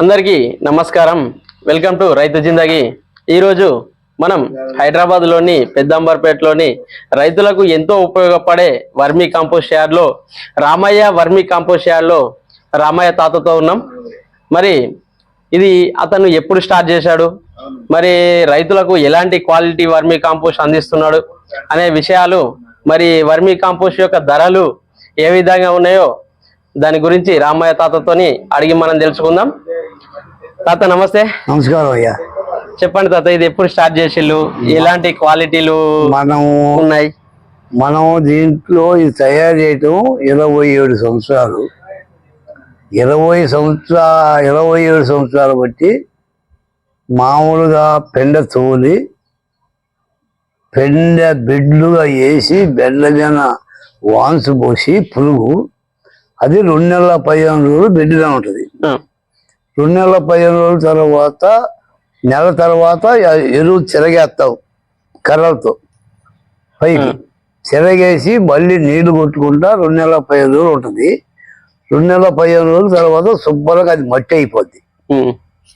అందరికీ నమస్కారం. Welcome to రైతు జిందగి. ఈరోజు మనం హైదరాబాద్లోని పెద్దంబర్పేటలోని రైతులకు ఎంతో ఉపయోగపడే వర్మీ కాంపోస్ట్ యార్డ్లో రామయ్య వర్మీ కాంపోస్ట్ యార్డ్లో రామయ్య తాతతో ఉన్నాం. మరి ఇది అతను ఎప్పుడు స్టార్ట్ చేశాడు? మరి రైతులకు ఎలాంటి క్వాలిటీ వర్మీ కాంపోస్ట్ అందిస్తున్నాడు? అనే విషయాలు మరి వర్మీ కాంపోస్ట్ యొక్క ధరలు ఏ విధంగా ఉన్నాయో దాని గురించి రామయ్య తాతతోని అడిగి మనం తెలుసుకుందాం. తాత నమస్తే. నమస్కారం అయ్యా. చెప్పండి తాత ఇది ఎప్పుడు స్టార్ట్ చేసిళ్ళు? ఎలాంటి క్వాలిటీలు మనము ఉన్నాయి? మనం దీంట్లో ఇది తయారు చేయటం ఇరవై ఏడు సంవత్సరాలు. ఇరవై సంవత్సర ఇరవై ఏడు సంవత్సరాలు బట్టి మామూలుగా పెండ తోలి పెండ బెడ్లుగా వేసి బెడ్ల మీద వాన్స్ పోసి పురుగు అది రెండు నెలల పదిహేను రోజులు బెడ్గా ఉంటుంది. రెండు నెలల పదిహేను రోజుల తర్వాత నెల తర్వాత ఎరువు తిరగేస్తావు కర్రలతో. పైకి తిరగేసి మళ్ళీ నీళ్ళు కొట్టుకుంటా రెండు నెలల పదిహేను రోజులు ఉంటుంది. రెండు నెలల పదిహేను రోజుల తర్వాత శుభ్రంగా అది మట్టి అయిపోద్ది.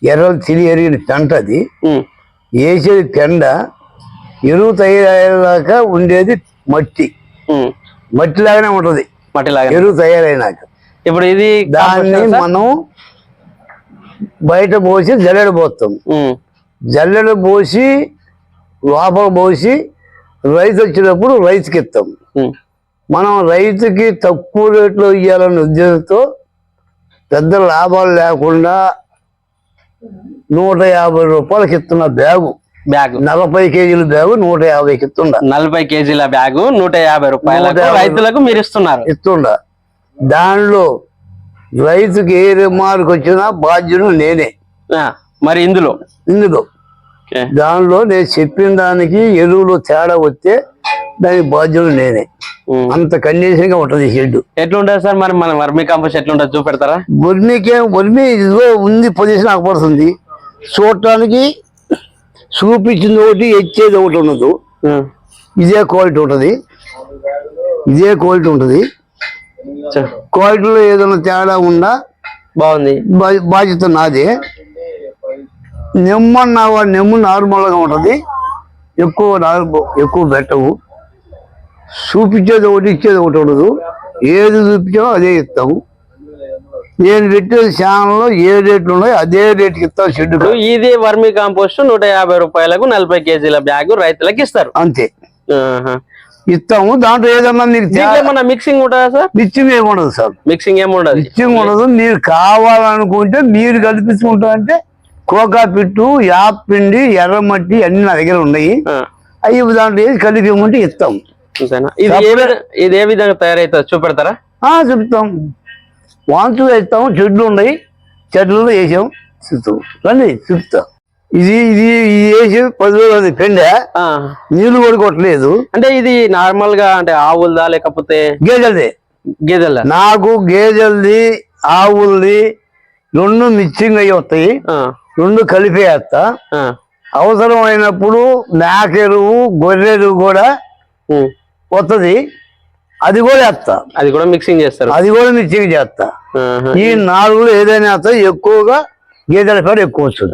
ఎర్రలు తిరిగి ఎరిగిన పెంట అది. వేసేది పెండ ఎరువు తయారయ్యాక ఉండేది మట్టి. ఉమ్. మట్టిలాగానే ఉంటుంది. మట్టిలాగా ఎరువు తయారైనాక. ఇప్పుడు ఇది దాన్ని? మనం బయట పోసి జల్లెడ పోస్తాం. ఉమ్, జల్లెడ పోసి లోపల పోసి రైతు వచ్చినప్పుడు రైతుకి ఇస్తాం మనం రైతుకి తక్కువ రేట్లో ఇవ్వాలనే ఉద్దేశంతో పెద్ద లాభాలు లేకుండా నూట యాభై రూపాయలకి ఇస్తున్న బ్యాగు. బ్యాగ్. నలభై కేజీల బ్యాగు నూట యాభైకి ఇస్తుండ నలభై కేజీల బ్యాగు నూట యాభై రూపాయలకు యాభై రైతులకు మీరు ఇస్తున్నారు. ఇస్తుండ. దానిలో రైతుకి ఏ రిమార్క్ వచ్చినా బాధ్యుడు నేనే. మరి ఇందులో? ఇందులో. దానిలో నేను చెప్పిన దానికి ఎరువులు తేడా వస్తే దానికి బాధ్యుడు నేనే. అంత కండిషన్గా ఉంటది షెడ్ ఎట్లుంటది సార్ మరి మన వర్మీ కాంపోస్ట్ ఎట్లుంటది చూపెడతారా? బొర్మికే బొర్మి ఇదిగో ఉంది పొజిషన్ అకపడుతుంది చూడటానికి చూపించింది ఒకటి ఎచ్చేది ఒకటి ఉండదు. ఇదే క్వాలిటీ ఉంటుంది. ఇదే క్వాలిటీ ఉంటుంది. క్వాలిటీలో ఏదైనా తేడా ఉన్నా బాగుంది. బాధ్యత నాదే. నెమ్మ నా నెమ్ము నార్మల్గా ఉంటుంది. ఎక్కువ ఎక్కువ పెట్టవు. చూపించేది ఒకటి ఇచ్చేది ఒకటి ఉండదు. ఏది చూపించామో అదే ఇస్తాము నేను పెట్టేది ఛానల్లో ఏ రేట్లు ఉన్నాయో అదే రేటుకి ఇస్తాం షెడ్ ఇది వర్మీ కాంపోస్ట్ నూట యాభై రూపాయలకు నలభై కేజీల బ్యాగ్ రైతులకు ఇస్తారు. అంతే. ఇస్తాము. దాంట్లో ఏదన్నా మీకు ఏమన్నా మిక్సింగ్ ఉంటుందా సార్? నిత్యం ఏమి ఉండదు సార్. మిక్సింగ్ ఏమి ఉండదు. నిత్యం ఉండదు. మీరు కావాలనుకుంటే మీరు కల్పించుకుంటారంటే కోకా పిట్టు యాప్ పిండి ఎర్రమట్టి అన్ని నా దగ్గర ఉన్నాయి. అవి దాంట్లో వేసి కలిపి ఇవ్వమంటే ఇస్తాం. ఇది ఏ విధంగా ఇది ఏ విధంగా తయారైతుంది చూపెడతారా? ఆ, వాంతులు వేస్తాము చెట్లు ఉన్నాయి. చెట్లు వేసాం చెప్తాం రండి చెప్తా ఇది ఇది వేసి పది రోజులు పెండే. ఆ, నీళ్ళు కూడా కొట్టలేదు. అంటే ఇది నార్మల్గా అంటే ఆవులదా లేకపోతే గేదెలది. గేదెల నాకు గేదెలది ఆవులది రెండు మిక్సింగ్ అయ్యి వస్తాయి. రెండు కలిపి వేస్తా. అవసరమైనప్పుడు మేక ఎరువు గొర్రె ఎరువు కూడా వస్తుంది అది కూడా వేస్తా అది కూడా మిక్సింగ్ చేస్తారు. అది కూడా మిక్సింగ్ చేస్తా. ఈ నాలుగులో ఏదైనా వేస్తా ఎక్కువగా గేదెల పేరు ఎక్కువ వస్తుంది.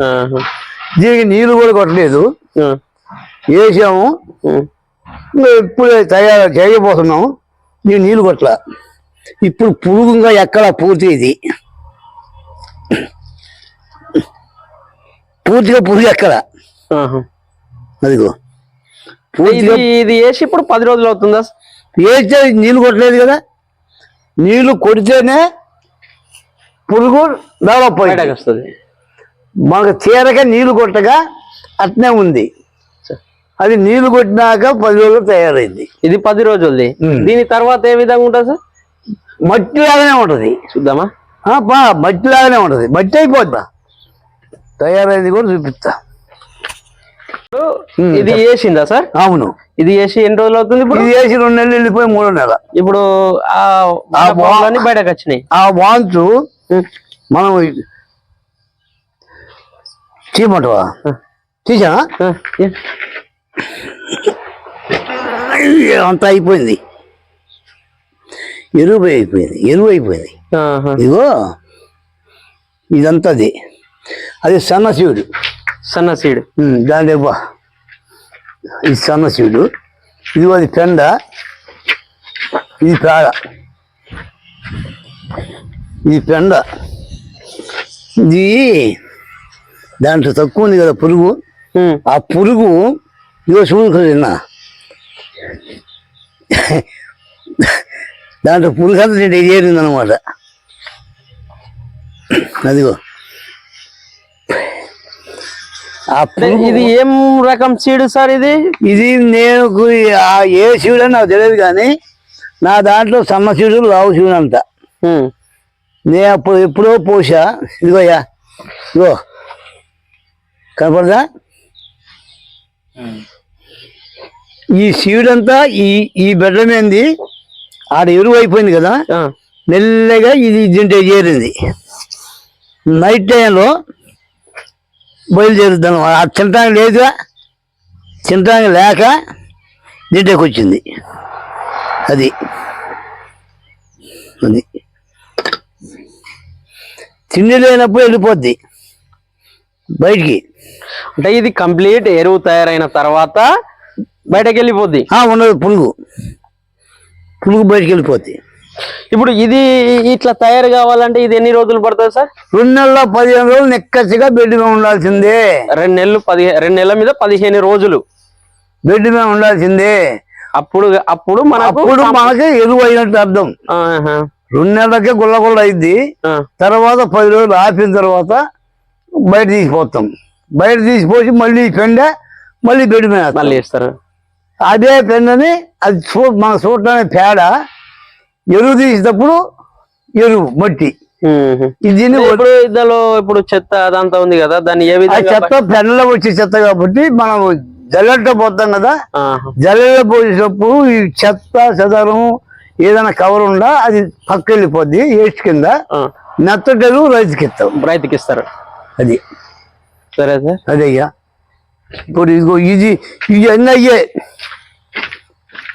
దీనికి నీళ్ళు కూడా కొట్టలేదు. వేసాము. ఇప్పుడే తయారు చేయబోతున్నాము. దీనికి నీళ్ళు కొట్ల. ఇప్పుడు పురుగుగా ఎక్కడ పూర్తి ఇది? పూర్తిగా పురుగు ఎక్కడ. అదిగో. పూర్తిగా ఇది వేసి ఇప్పుడు పది రోజులు అవుతుందా? వేస్తే నీళ్ళు కొట్టలేదు కదా? నీళ్ళు కొడితేనే పురుగు డెవలప్ అయింది వస్తుంది మనకు తీరక నీళ్ళు కొట్టగా అట్నే ఉంది. అది నీళ్ళు కొట్టినాక పది రోజులు తయారైంది. ఇది పది రోజులది. దీని తర్వాత ఏ విధంగా ఉంటుంది సార్? మట్టి లాగానే ఉంటది. చూద్దామా? బా మట్టి లాగానే ఉంటది. మట్టి అయిపోద్దా తయారైంది కూడా చూపిస్తా. ఇది వేసిందా సార్? అవును. ఇది వేసి ఎన్ని రోజులు అవుతుంది ఇప్పుడు? ఇది వేసి రెండు నెలలు వెళ్ళిపోయి మూడో నెల. ఇప్పుడు ఆ బయటకు వచ్చినాయి. ఆ వాంచు మనం చీమంటవా తీసా అంతా అయిపోయింది. ఎరువు అయిపోయింది ఎరువు అయిపోయింది. ఇదిగో ఇదంతా అది అది సన్న శివుడు సన్న సీడ్. దాని దగ్గర బా. ఇది సన్న శివుడు ఇది అది పెండ. ఇది పేడ. ఇది పెండ. ఇది దాంట్లో తక్కువ ఉంది కదా పురుగు. ఆ పురుగు ఇదిగో చూడు నిన్న. దాంట్లో పురుగు అంతా నేను అనమాట అదిగో. ఇది ఏం రకం సీడ్ సార్ ఇది? ఇది నేను ఏ శివుడు అని నాకు తెలియదు కానీ నా దాంట్లో సన్న శివుడు లావు శివుడు అంట. నేను అప్పుడు ఎప్పుడో పోసా. ఇదిగోయ్యా ఇదిగో. కనపడదా? ఈ శివుడంతా ఈ ఈ బెడ్డ మీంది ఆడ ఎరువు అయిపోయింది కదా? మెల్లగా ఇది దీంట్లో చేరింది. నైట్ టైంలో బయలుదేరుద్దాం ఆ తినటానికి లేదుగా. తినటానికి లేక దీంట్లోకి వచ్చింది అది. అది. తిండి లేనప్పుడు వెళ్ళిపోద్ది. బయటికి. అంటే ఇది కంప్లీట్ ఎరువు తయారైన తర్వాత బయటకు వెళ్ళిపోద్ది ఉండదు పులుగు. పులుగు బయటికి వెళ్ళిపోద్ది. ఇప్పుడు ఇది ఇట్లా తయారు కావాలంటే ఇది ఎన్ని రోజులు పడుతుంది సార్? రెండు నెలల పదిహేను రోజులు నెక్కచ్చిగా బెడ్ మీద ఉండాల్సిందే. రెండు నెలలు పదిహే రెండు నెలల మీద పదిహేను రోజులు. బెడ్ మీద ఉండాల్సిందే. అప్పుడు అప్పుడు మనకు అప్పుడు మనకి ఎరువు అయినట్టు అర్థం రెండు నెలలకే గుల్ల గుల్ల అయింది తర్వాత పది రోజులు ఆపిన తర్వాత బయట తీసిపోతాం. బయట తీసిపోసి మళ్ళీ పెండ మళ్ళీ బెడ్ మీద. మళ్ళీ ఇస్తారు అదే పెండని అది చూ మన చూడటానికి పేడ ఎరువు తీసేటప్పుడు ఎరువు మట్టి. ఇది ఇప్పుడు ఇందులో ఇప్పుడు చెత్త అదంతా ఉంది కదా దాన్ని ఏ విధంగా చెత్త పెండలో వచ్చే చెత్త కాబట్టి మనం జల్లెట్ట పోతాం కదా జల్లెడ పోసేటప్పుడు ఈ చెత్త చెదరం ఏదైనా కవర్ ఉందా అది పక్క వెళ్ళిపోద్ది వేస్ట్ కింద మెత్తటలు రైతుకి ఇస్తాం. రైతుకి ఇస్తారు. అది. సరే సార్. అదే అయ్యా ఇప్పుడు ఇదిగో ఇది ఇది అన్నీ అయ్యే.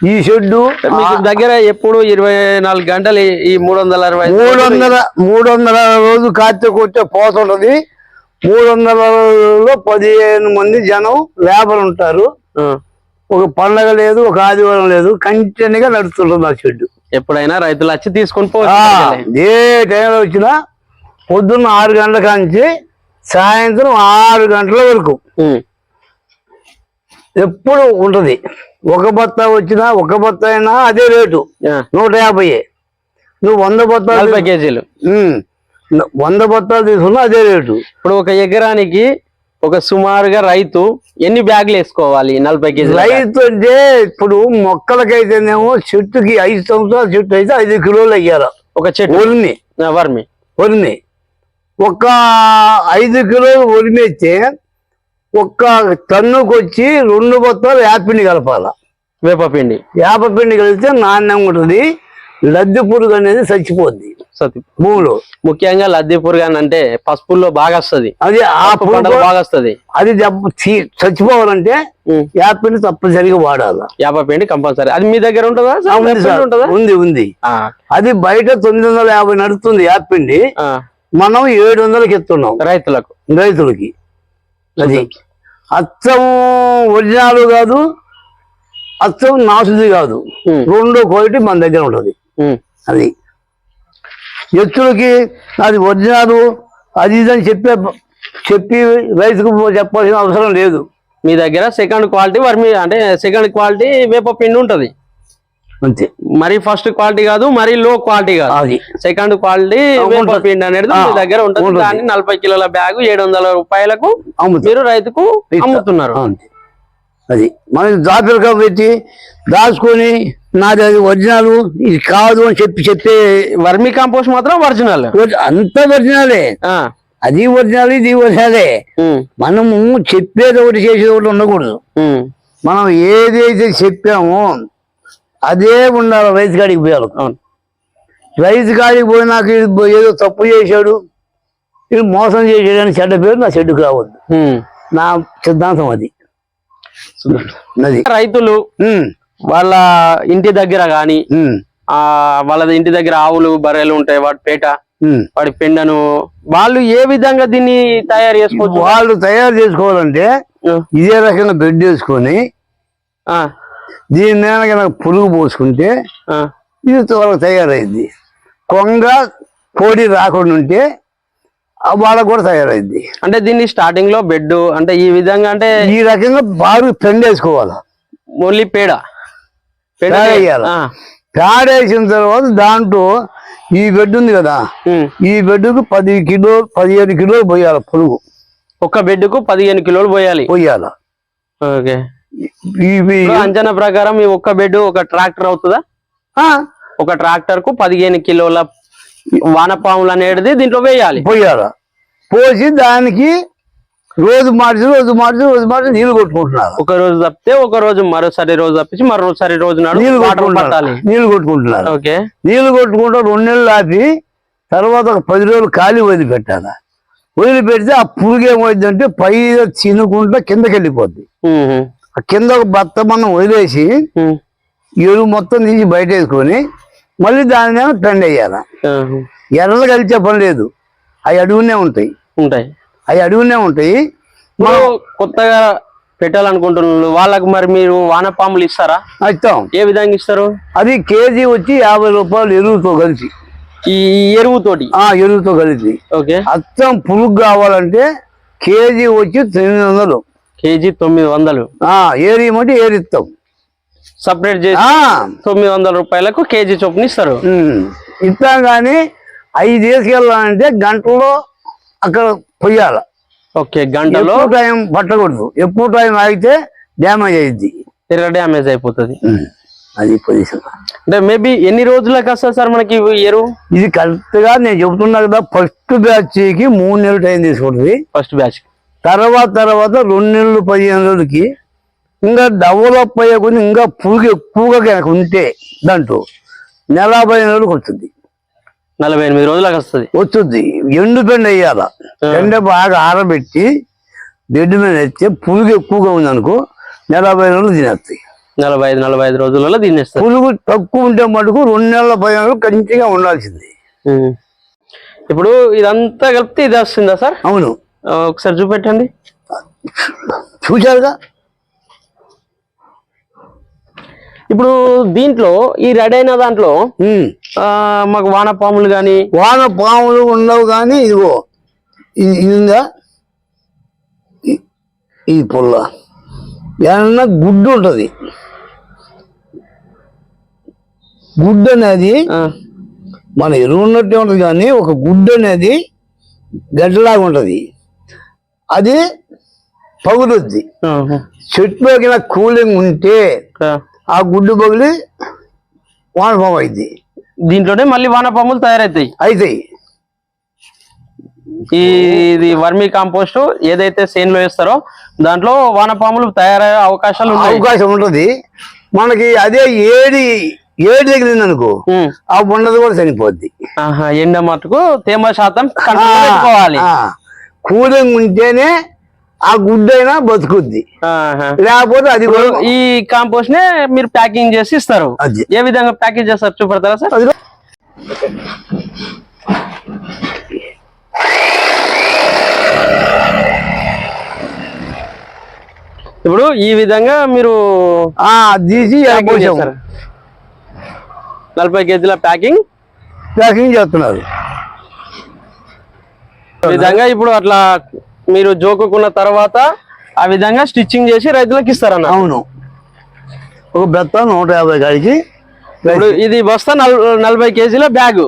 ఈ షెడ్డు మీకు దగ్గర ఎప్పుడు ఇరవై నాలుగు గంటలు ఈ- మూడు వందల అరవై మూడు వందల మూడు వందల రోజు కాత్య కొట్టే పోతుంటది మూడు వందలలో పదిహేను మంది జనం లేబర్ ఉంటారు. ఒక పండగ లేదు ఒక ఆదివారం లేదు కంటిన్యూగా నడుస్తుంటుంది ఆ షెడ్డు. ఎప్పుడైనా రైతులు వచ్చి తీసుకొని పోవచ్చు ఏ టైంలో వచ్చినా పొద్దున్న ఆరు గంటల కాంచి సాయంత్రం ఆరు గంటల వరకు ఎప్పుడు ఉంటది. ఒక బత్త వచ్చినా ఒక బత్త అయినా అదే రేటు. నూట యాభై నువ్వు వంద బత్తాలు నలభై కేజీలు. వంద బత్తాలు తీసుకున్నా అదే రేటు. ఇప్పుడు ఒక ఎకరానికి ఒక సుమారుగా రైతు ఎన్ని బ్యాగులు వేసుకోవాలి నలభై కేజీలు రైతు అంటే ఇప్పుడు మొక్కలకైతేనేమో చెట్టుకి ఐదు సంవత్సరాల చెట్టు అయితే ఐదు కిలోలు అయ్యారు ఒక చెట్టు. ఆ, వర్మి. ఒరిమి ఒక ఐదు కిలోలు ఒరిమిస్తే ఒక్క టన్నుకు వచ్చి రెండు బత్తాలు యాపిండి కలపాల. వేపపిండి. వేప పిండి కలిపితే నాణ్యంగా ఉంటుంది లద్దె పురుగు అనేది చచ్చిపోద్ది. భూమిలో. ముఖ్యంగా లద్దె పురుగు అంటే పసుపుల్లో బాగా వస్తది అది ఆ బాగా వస్తది అది చచ్చిపోవాలంటే యాపిండి తప్పనిసరిగా వాడాలి. యాభై పిండి కంపల్సరీ. అది మీ దగ్గర ఉంటుందా? ఉంది వేపపిండి ఉంది అది బయట తొమ్మిది వందల యాభై నడుస్తుంది యాపిండి మనం ఏడు వందలకి ఎత్తున్నాం. రైతులకు. రైతులకి. అది. అచ్చం ఒరిజినల్ కాదు అచ్చం నాసుది కాదు. రెండో క్వాలిటీ మన దగ్గర ఉంటుంది. అది. ఎత్తులకి అది ఒరిజినల్ అది ఇది అని చెప్పే చెప్పి రైతుకు చెప్పాల్సిన అవసరం లేదు. మీ దగ్గర సెకండ్ క్వాలిటీ వర్మి అంటే సెకండ్ క్వాలిటీ వేప పిండి ఉంటది. అంతే. మరి ఫస్ట్ క్వాలిటీ కాదు మరి లో క్వాలిటీ కాదు. అది. Second quality. పిండి అనేది మీ దగ్గర ఉంటుంది. దాన్ని నలభై కిలోల బ్యాగ్ ఏడు వందల రూపాయలకు మీరు రైతుకు అమ్ముతున్నారు. అది. మనకి దాపిరక పెట్టి దాచుకొని నాది అది ఒరిజినల్ ఇది కాదు అని చెప్పి చెప్పే వర్మి కాంపోస్ట్ మాత్రం ఒరిజినల్ ఒరి- అంతా ఒరిజినలే అది ఒరిజినల్ ఇది ఒరిజినలే మనము చెప్పేది ఒకటి చేసేది ఒకటి ఉండకూడదు. మనం ఏదైతే చెప్పామో అదే ఉండాలి రైతు కాడికి పోయాలి. అవును. రైతు కాడికి పోయినాక ఇది పో- ఏదో తప్పు చేశాడు ఇది మోసం చేసాడు అని చెడ్డ పేరు నా చెడ్డుకు రావద్దు. నా సిద్ధాంతం అది. రైతులు వాళ్ళ ఇంటి దగ్గర గాని వాళ్ళ ఇంటి దగ్గర ఆవులు బర్రెలు ఉంటాయి వాటి పేట. వాడి పెండను వాళ్ళు ఏ విధంగా దీన్ని తయారు చేసుకోవచ్చు? వాళ్ళు తయారు చేసుకోవాలంటే ఇదే రకంగా బెడ్ వేసుకొని ఆ, దీని కనుక పురుగు పోసుకుంటే ఇది త్వరగా తయారైంది కొంగ కోడి రాకుండా ఉంటే వాళ్ళకు కూడా తయారైంది అంటే దీన్ని స్టార్టింగ్లో బెడ్ అంటే ఈ విధంగా అంటే ఈ రకంగా బాగా పెండేసుకోవాలి. ఓన్లీ పేడ. పేడ పేడ వేయాలి. ఆ, పేడేసిన తర్వాత దాంట్లో ఈ బెడ్ ఉంది కదా. ఈ బెడ్కు పది కిలో పదిహేను కిలోలు పోయాలి పురుగు ఒక్క బెడ్కు పదిహేను కిలోలు పోయాలి. పోయాలి. ఓకే. ఇవి అంచనా ప్రకారం ఈ ఒక్క బెడ్ ఒక ట్రాక్టర్ అవుతుందా? ఒక ట్రాక్టర్కు పదిహేను కిలోల వానపాములు అనేది దీంట్లో వేయాలి. పోయాలి. పోసి దానికి రోజు మార్చి రోజు మార్చి రోజు మార్చి నీళ్ళు కొట్టుకుంటున్నారు. ఒక రోజు తప్పితే ఒక రోజు మరోసారి రోజు తప్పించి మరోసారి రోజు నాడు నీళ్ళు పట్టాలి. నీళ్ళు కొట్టుకుంటున్నారు. ఓకే. నీళ్ళు కొట్టుకుంటూ రెండు నెలలు ఆపి తర్వాత ఒక పది రోజులు ఖాళీ వదిలిపెట్టాలి? వదిలిపెడితే ఆ పురుగు ఏమైందంటే పై చినుకుంటా కిందకి వెళ్ళిపోద్ది ఉహు. ఆ కింద ఒక బత్త మనం వదిలేసి. ఎరువు మొత్తం తీసి బయట వేసుకొని మళ్ళీ దాని మీద పెండ వేయాలి ఆహా. ఎర్రలు కలిసే పని లేదు. అవి అడుగునే ఉంటాయి. ఉంటాయి. అవి అడుగునే ఉంటాయి. ఇప్పుడు కొత్తగా పెట్టాలనుకుంటున్నారు. వాళ్ళకి మరి మీరు వానపాములు ఇస్తారా? ఇస్తాం. ఏ విధంగా ఇస్తారు? అది కేజీ వచ్చి యాభై రూపాయలు ఎరువుతో కలిసి. ఈ ఎరువుతోటి? ఆ ఎరువుతో కలిసి. ఓకే. అచ్చం పురుగు కావాలంటే కేజీ వచ్చి తొమ్మిది వందలు. కేజీ తొమ్మిది వందలు. ఏరియమంటే ఏరిస్తాం. సపరేట్ చేసి తొమ్మిది వందల రూపాయలకు కేజీ చొప్పున ఇస్తారు. ఇస్తాం కానీ అవి తీసుకెళ్ళాలంటే గంటలో అక్కడ పొయ్యాల. ఓకే గంటలో టైం పట్టకూడదు. ఎక్కువ టైం ఆగితే డ్యామేజ్ అయ్యింది తిరగ డ్యామేజ్ అయిపోతుంది. అది పొజిషన్. అంటే మేబీ ఎన్ని రోజులకు వస్తుంది సార్ మనకి ఎరువు? ఇది కరెక్ట్గా నేను చెబుతున్నా కదా ఫస్ట్ బ్యాచ్కి మూడు నెలలు టైం తీసుకుంటుంది. ఫస్ట్ బ్యాచ్ తర్వాత తర్వాత రెండు నెలలు పదిహేను రోజులకి ఇంకా డెవలప్ అయ్యే కొన్ని ఇంకా పురుగు ఎక్కువగా కనుక ఉంటే దాంట్లో నెల పదిహేను రోజులకు వస్తుంది. నలభై ఎనిమిది రోజులకు వస్తుంది. వస్తుంది. ఎండు పెండ వేయాల. ఎండ బాగా ఆరబెట్టి బెడ్ మీద వేస్తే పురుగు ఎక్కువగా ఉందనుకో నెల పదిహేను రోజులు తినేస్తాయి. నలభై ఐదు నలభై ఐదు రోజులలో తినేస్తారు. పురుగు తక్కువ ఉంటే మటుకు రెండు నెలల పదిహేను రోజులు కంచిగా ఉండాల్సింది. ఇప్పుడు ఇదంతా కలిపితే ఇది వస్తుందా సార్? అవును. ఒకసారి చూపెట్టండి. చూశారుగా? ఇప్పుడు దీంట్లో ఈ రెడీ అయిన దాంట్లో మాకు వానపాములు కానీ వాన పాములు ఉండవు కానీ ఇదిగో ఇది ఇది ఉందా ఇ- ఈ పుల్ల. ఏమన్నా గుడ్డు ఉంటుంది. గుడ్డు అనేది మన ఎరువు ఉన్నట్టే ఉంటుంది కానీ ఒక గుడ్డు అనేది గడ్డలాగా ఉంటుంది. అది పగులుద్ది. చెట్టులోకి కూలింగ్ ఉంటే ఆ. గుడ్డు పగిలి వానపాము అయింది దీంట్లోనే మళ్ళీ వానపాములు తయారవుతాయి అవుతాయి ఇది వర్మీ కాంపోస్ట్ ఏదైతే సేన్లో వేస్తారో దాంట్లో వానపాములు తయారయ్యే అవకాశాలు అవకాశం ఉంటది. మనకి అదే ఏడి ఏడి తగిలింది అనుకో. ఆ ఉండదు కూడా చనిపోద్ది. ఆహా, ఎండ మటుకు తేమ శాతం కంట్రోల్ పెట్టుకోవాలి. కూలింగ్ ఉంటేనే ఆ గుడ్డైనా బతుకుద్ది. లేకపోతే అది ఈ కాంపోస్ట్ నే మీరు ప్యాకింగ్ చేసి ఇస్తారు. ఏ విధంగా ప్యాకేజ్ చేస్తారు చూపెడతారా సార్? అది ఇప్పుడు ఈ విధంగా మీరు తీసి ప్యాకింగ్ నలభై కేజీల ప్యాకింగ్ ప్యాకింగ్ చేస్తున్నారు. విధంగా ఇప్పుడు అట్లా మీరు జోకుకున్న తర్వాత ఆ విధంగా స్టిచ్చింగ్ చేసి రైతులకు ఇస్తారన్న అవును. ఒక బెత్త నూట యాభై కాడికి ఇప్పుడు ఇది బస్తా నల్- నలభై కేజీల బ్యాగ్.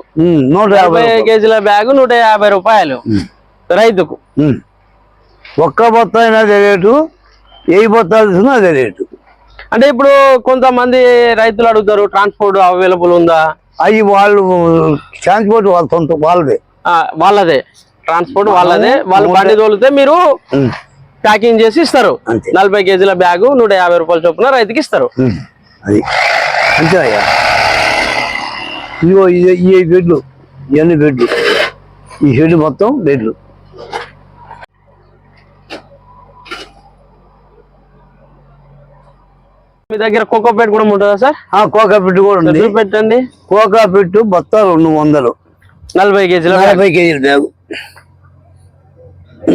నూట యాభై కేజీల బ్యాగ్ నూట యాభై రూపాయలు రైతుకు. ఒక్క బొత్త అయినా అదే రేటు ఏ బొత్తాలు తీసుకున్నా అదే రేటు. అంటే ఇప్పుడు కొంతమంది రైతులు అడుగుతారు ట్రాన్స్పోర్ట్ అవైలబుల్ ఉందా? అవి వాళ్ళు ట్రాన్స్పోర్ట్ వాళ్ళ సొంత వాళ్ళదే. వాళ్ళదే. ట్రాన్స్పోర్ట్ వాళ్ళదే. వాళ్ళు బండి తోలితే మీరు ప్యాకింగ్ చేసి ఇస్తారు. నలభై కేజీల బ్యాగు నూట యాభై రూపాయల చొప్పున రైతుకి ఇస్తారు. అది. ఇదిగో ఈ బెడ్లు ఇవన్నీ బెడ్లు. ఈ షెడ్ మొత్తం బెడ్లు. మీ దగ్గర కోకోపేట్ కూడా ఉంటుందా సార్ ఆ కోకా పెట్టు కూడా ఉంది. పెట్టండి కోకా పెట్టు బత్త రెండు వందలు. నలభై కేజీల నలభై కేజీల బ్యాగు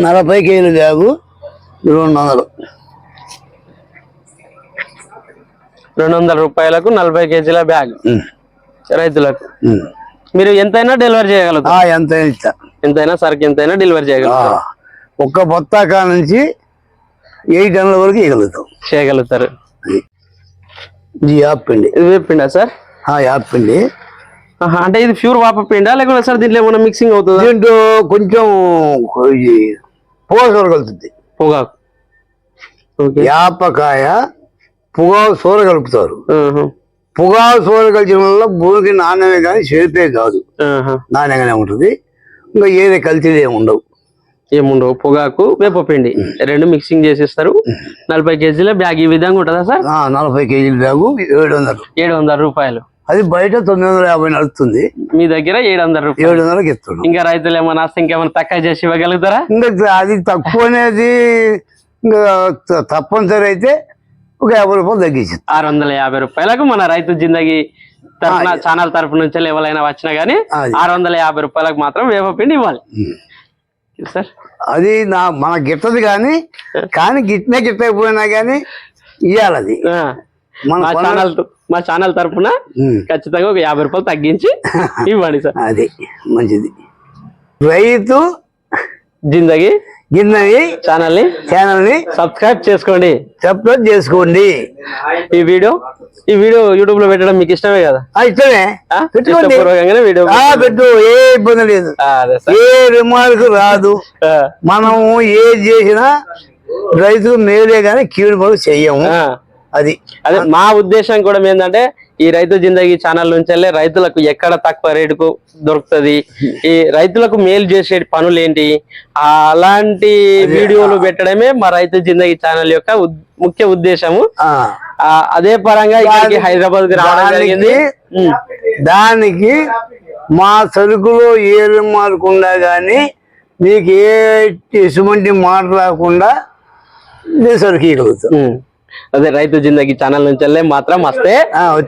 నలభై కేజీల బ్యాగు రెండు వందలు రెండు వందల రూపాయలకు నలభై కేజీల బ్యాగ్ రైతులకు. మీరు ఎంతైనా డెలివరీ చేయగలుగుతారు ఆ, ఎంత ఇస్తా. ఎంతైనా సరుకు ఎంతైనా డెలివరీ ఆ, చేయగలుగుతారు ఒక్క బొత్తాకా నుంచి ఎయిట్ హండ్రెడ్ వరకు ఇవ్వగలుగుతాం చేయగలుగుతారు. ఇది యాప్ పిండి. ఇది వేపిండా సార్? ఆ, యాప్ పిండి. అంటే ఇది ప్యూర్ వాప పిండా లేకపోతే సార్ దీంట్లో ఏమైనా మిక్సింగ్ అవుతుందా? దీంట్లో కొంచెం ఇది పోసర కలుపుతుంది పొగాకు యాపకాయ పొగాకు కలుపుతారు పొగాకు సూర కలిసిన వల్ల భూమికి నాణ్యమే కానీ చేపే కాదు. నాణ్యంగానే ఉంటుంది. ఇంకా ఏదే కల్తీలు ఏమి ఉండవు. ఏముండవు పొగాకు వేపపిండి రెండు మిక్సింగ్ చేసేస్తారు. నలభై కేజీల బ్యాగ్ ఈ విధంగా ఉంటుందా సార్? నలభై కేజీల బ్యాగు ఏడు వందలు. ఏడు వందల రూపాయలు. అది బయట తొమ్మిది వందల యాభై నడుస్తుంది. మీ దగ్గర ఏడు వందల రూపాయలు. ఏడు వందలకి ఇస్తున్నాం. ఇంకా రైతులు ఏమైనా వస్తే ఇంకేమైనా తక్కువ చేసి ఇవ్వగలుగుతారా? ఇంకా అది తక్కువ అనేది ఇంకా తప్పనిసరి అయితే ఒక యాభై రూపాయలు తగ్గించింది ఆరు వందల యాభై రూపాయలకు మన రైతు జిందగీ తరఫున ఛానల్ తరఫు నుంచి ఎవరైనా వచ్చినా గానీ. ఆరు వందల యాభై రూపాయలకు మాత్రం వేపపిండి ఇవ్వాలి. సార్? అది నా మన గిట్టదు కానీ కానీ గిట్టినా గిట్టకపోయినా కానీ ఇవ్వాలి అది మా ఛానల్ మా ఛానల్ తరఫున. ఖచ్చితంగా ఒక యాభై రూపాయలు తగ్గించి ఇవ్వండి సార్. అది మంచిది. రైతు జిందగీ గిన్నెని ఛానల్ని ఛానల్ని సబ్స్క్రైబ్ చేసుకోండి. సబ్స్క్రైబ్ చేసుకోండి. ఈ వీడియో ఈ వీడియో యూట్యూబ్లో పెట్టడం మీకు ఇష్టమే కదా? ఇష్టమే? పెట్టుకోండి. వీడియో పెట్టు ఏ ఇబ్బంది లేదు. ఏ రిమార్క్ రాదు. మనము ఏది చేసినా రైతు మేలే గానీ కీడు పనులు చెయ్యము. అది. అదే మా ఉద్దేశం కూడా ఏంటంటే ఈ రైతు జిందగీ ఛానల్ నుంచి వెళ్ళి రైతులకు ఎక్కడ తక్కువ రేటుకు దొరుకుతది ఈ రైతులకు మేలు చేసే పనులు ఏంటి అలాంటి వీడియోలు పెట్టడమే మా రైతు జిందగీ ఛానల్ యొక్క ముఖ్య ఉద్దేశము. అదే పరంగా ఇక్కడికి హైదరాబాద్కి రావడం జరిగింది. దానికి మా సరుకులో ఏ రిమార్క్ ఉండా గానీ మీకు ఏ ఎటువంటి మాట రాకుండా నేను సరుకు ఇవ్వగలుగుతాను. అదే రైతు జిందగీ ఛానల్ నుంచి మాత్రం వస్తే.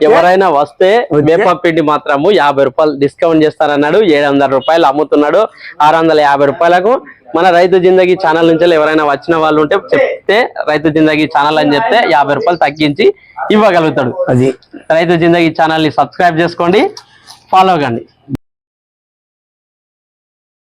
ఎవరైనా వస్తే వేప పిండి మాత్రము యాభై రూపాయలు డిస్కౌంట్ చేస్తారన్నాడు ఏడు వందల రూపాయలు అమ్ముతున్నాడు ఆరు వందల యాభై రూపాయలకు మన రైతు జిందగీ ఛానల్ నుంచి ఎవరైనా వచ్చిన వాళ్ళు ఉంటే చెప్తే రైతు జిందగీ ఛానల్ అని చెప్తే యాభై రూపాయలు తగ్గించి ఇవ్వగలుగుతాడు. అది. రైతు జిందగీ ఛానల్ని సబ్స్క్రైబ్ చేసుకోండి ఫాలో కండి.